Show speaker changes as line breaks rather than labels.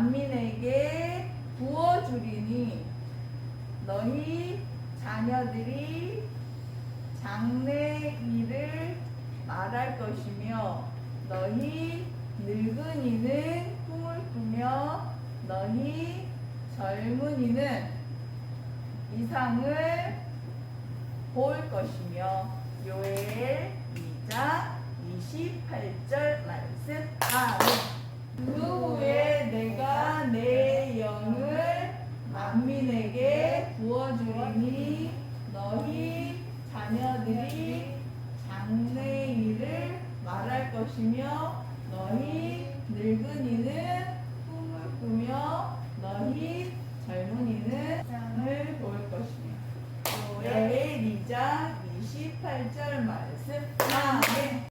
만민에게 부어주리니 너희 자녀들이 장래 일을 말할 것이며 너희 늙은이는 꿈을 꾸며 너희 젊은이는 이상을 볼 것이며 요엘 2장 28절 말씀 주었니 너희 자녀들이 장래 일을 말할 것이며 너희 늙은이는 꿈을 꾸며 너희 젊은이는 장을 볼 것이며. 노래 2장 28절 말씀.